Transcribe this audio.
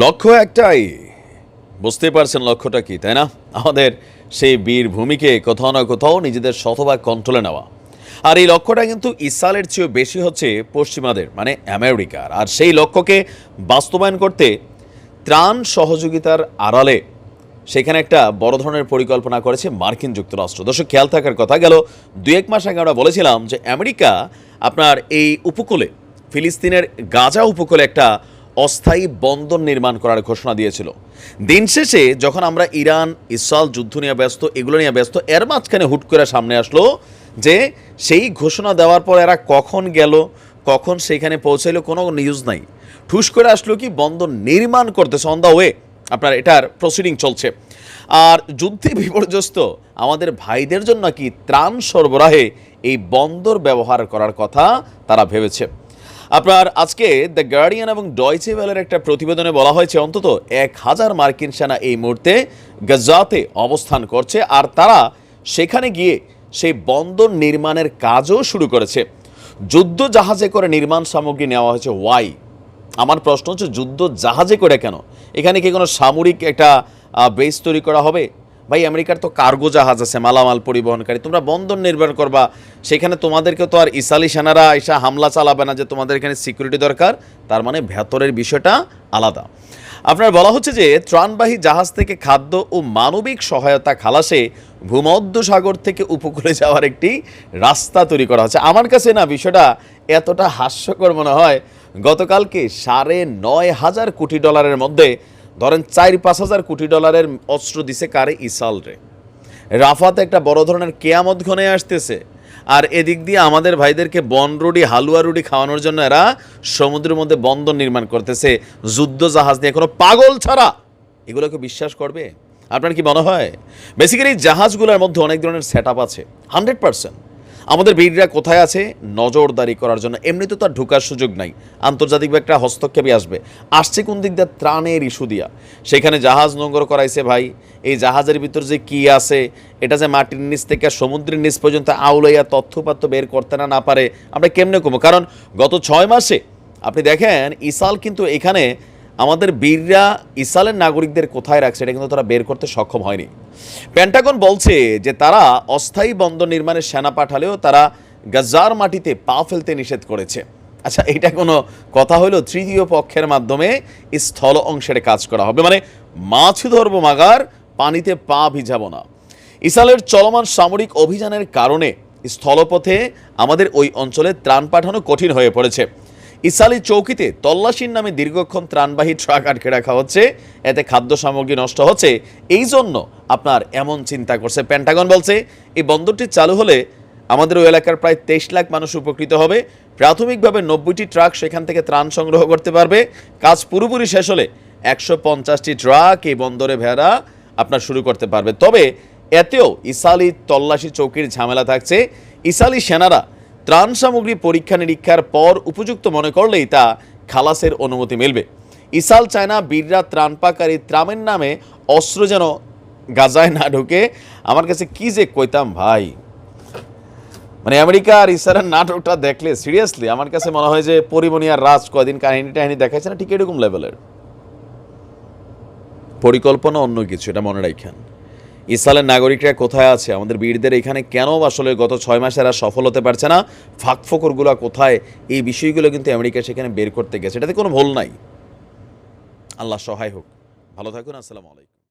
লক্ষ্য একটাই। বুঝতে পারছেন লক্ষ্যটা কি, তাই না? আমাদের সেই বীর ভূমিকে কোথাও না কোথাও নিজেদের শতভাগ কন্ট্রোলে নেওয়া। আর এই লক্ষ্যটা কিন্তু ইসরায়েলের চেয়েও বেশি হচ্ছে পশ্চিমাদের মানে আমেরিকার। আর সেই লক্ষ্যকে বাস্তবায়ন করতে ত্রাণ সহযোগিতার আড়ালে সেখানে একটা বড় ধরনের পরিকল্পনা করেছে মার্কিন যুক্তরাষ্ট্র। দর্শক, খেয়াল থাকার কথা, গেল দু এক মাস আগে আমরা বলেছিলাম যে আমেরিকা আপনার এই উপকূলে, ফিলিস্তিনের গাজা উপকূলে একটা অস্থায়ী বন্দর নির্মাণ করার ঘোষণা দিয়েছিল। দিন শেষে যখন আমরা ইরান, ইসরায়েল যুদ্ধ নিয়ে ব্যস্ত, এগুলো নিয়ে ব্যস্ত, এর মাঝখানে হুট করে সামনে আসলো যে সেই ঘোষণা দেওয়ার পর এরা কখন গেল, কখন সেখানে পৌঁছাইলো কোনো নিউজ নাই। ঠুস করে আসলো কি বন্দর নির্মাণ করতেছে অন দ্য ওয়ে আপনার এটার প্রসিডিং চলছে। আর যুদ্ধে বিপর্যস্ত আমাদের ভাইদের জন্য কি ত্রাণ সরবরাহে এই বন্দর ব্যবহার করার কথা তারা ভেবেছে? আপনার আজকে দ্য গার্ডিয়ান এবং ডয়চে ভ্যালের একটা প্রতিবেদনে বলা হয়েছে, অন্তত এক হাজার মার্কিন সেনা এই মুহূর্তে গাজাতে অবস্থান করছে, আর তারা সেখানে গিয়ে সেই বন্দর নির্মাণের কাজও শুরু করেছে। যুদ্ধ জাহাজে করে নির্মাণ সামগ্রী নেওয়া হয়েছে ওয়াই আমার প্রশ্ন হচ্ছে, যুদ্ধ জাহাজে করে কেন? এখানে কি কোনো সামরিক একটা বেস তৈরি করা হবে? ভাই, আমেরিকার তো কার্গো জাহাজ আছে, মালামাল পরিবহনকারী। তোমরা বন্দর নির্মাণ করবা, সেখানে তোমাদেরকে তো আর ইসালি সেনারা এসা হামলা চালাবে না যে তোমাদের এখানে সিকিউরিটি দরকার, তার মানে ভেতরের বিষয়টা আলাদা। আপনার বলা হচ্ছে যে, ত্রাণবাহী জাহাজ থেকে খাদ্য ও মানবিক সহায়তা খালাসে ভূমধ্য সাগর থেকে উপকূলে যাওয়ার একটি রাস্তা তৈরি করা হচ্ছে। আমার কাছে না, বিষয়টা এতটা হাস্যকর মনে হয়, গতকালকে সাড়ে নয় হাজার কোটি ডলারের মধ্যে ধরেন চার পাঁচ হাজার কোটি ডলারের অস্ত্র দিছে কারে ইসাল রে রাফাতে একটা বড় ধরনের কেয়ামত ঘনে আসতেছে। আর এদিক দিয়ে আমাদের ভাইদেরকে বন রুডি হালুয়া রুডি খাওয়ানোর জন্য এরা সমুদ্রের মধ্যে বন্দর নির্মাণ করতেছে। যুদ্ধ জাহাজ নিয়ে কোনো পাগল ছাড়া। এগুলোকে বিশ্বাস করবে? আপনার কি মনে হয়? বেসিক্যালি জাহাজগুলোর মধ্যে অনেক ধরনের সেট আছে। হান্ড্রেড পার্সেন্ট আমাদের বীররা কোথায় আছে? নজরদারি করার জন্য। এমনিতে তো আর ঢোকার সুযোগ নাই। আন্তর্জাতিক একটা হস্তক্ষেপই আসবে। আসছে কোন দিক দিয়ে? ত্রাণের ইস্যু দিয়া। সেখানে জাহাজ নোংর করাইছে ভাই। এই জাহাজের ভিতর যে কি আছে, এটা যে মাটির নিচ থেকে সমুদ্রের নিচ পর্যন্ত আউলাইয়া তথ্যপাত্য বের করতে না না পারে, আমরা কেমনে কমো? কারণ গত ছয় মাসে, আপনি দেখেন, ইসাল কিন্তু এখানে আমাদের বীররা ইসালের নাগরিকদের কোথায় রাখছে, এটা কিন্তু তারা বের করতে সক্ষম হয়নি। প্যান্টাগন বলছে যে তারা অস্থায়ী বন্দর নির্মাণের সেনা পাঠালেও তারা গাজার মাটিতে পা ফেলতে নিষেধ করেছে। আচ্ছা এটা কোনো কথা হলো? তৃতীয় পক্ষের মাধ্যমে স্থল অংশের কাজ করা হবে। মানে মাছ ধরবো মাগার, পানিতে পা ভিজাবো না। ইসালের চলমান সামরিক অভিযানের কারণে স্থলপথে আমাদের ওই অঞ্চলে ত্রাণ পাঠানো কঠিন হয়ে পড়েছে। ইসালি চৌকিতে তল্লাশির নামে দীর্ঘক্ষণ ত্রাণবাহী ট্রাক আটকে রাখা হচ্ছে। এতে খাদ্য সামগ্রী নষ্ট হচ্ছে। এই জন্য আপনার এমন চিন্তা করছে প্যান্টাগন বলছে। এই বন্দরটি চালু হলে আমাদের ওই এলাকার প্রায় তেইশ লাখ মানুষ উপকৃত হবে। প্রাথমিকভাবে নব্বইটি ট্রাক সেখান থেকে ত্রাণ সংগ্রহ করতে পারবে। কাজ পুরোপুরি শেষ হলে একশো পঞ্চাশটি ট্রাক এই বন্দরে ভেড়া আপনার শুরু করতে পারবে। তবে এতেও ইসালি তল্লাশি চৌকির ঝামেলা থাকছে। ইসালি সেনারা ত্রাণ সামগ্রী পরীক্ষা নিরীক্ষার পর উপযুক্ত মনে করলেই তা খালাসের অনুমতি মিলবে। ইসাল চায়না বীররা ত্রাণ পাকারী ত্রামের নামে অস্ত্র যেন গাজায় না ঢুকে। আমার কাছে কি যে কইতাম ভাই? মানে আমেরিকা আর ইসরায়েলের নাটকটা দেখলে সিরিয়াসলি আমার কাছে মনে হয় যে পরিমণি আর রাজ কয়দিন কাহিনী টাহিনী দেখাইছে না, ঠিক এরকম লেভেলের পরিকল্পনা অন্য কিছু, এটা মনে রাখেন। ইসরায়েলের নাগরিকরা কোথায় আছে? আমাদের বীরদের এখানে কেন আসলে গত ছয় মাসে এরা সফল হতে পারছে না? ফাঁকফোকরগুলো কোথায়? এই বিষয়গুলো কিন্তু আমেরিকা সেখানে বের করতে গেছে। এটাতে কোনো ভুল নাই। আল্লাহ সহায় হোক। ভালো থাকুন, আসসালামু আলাইকুম।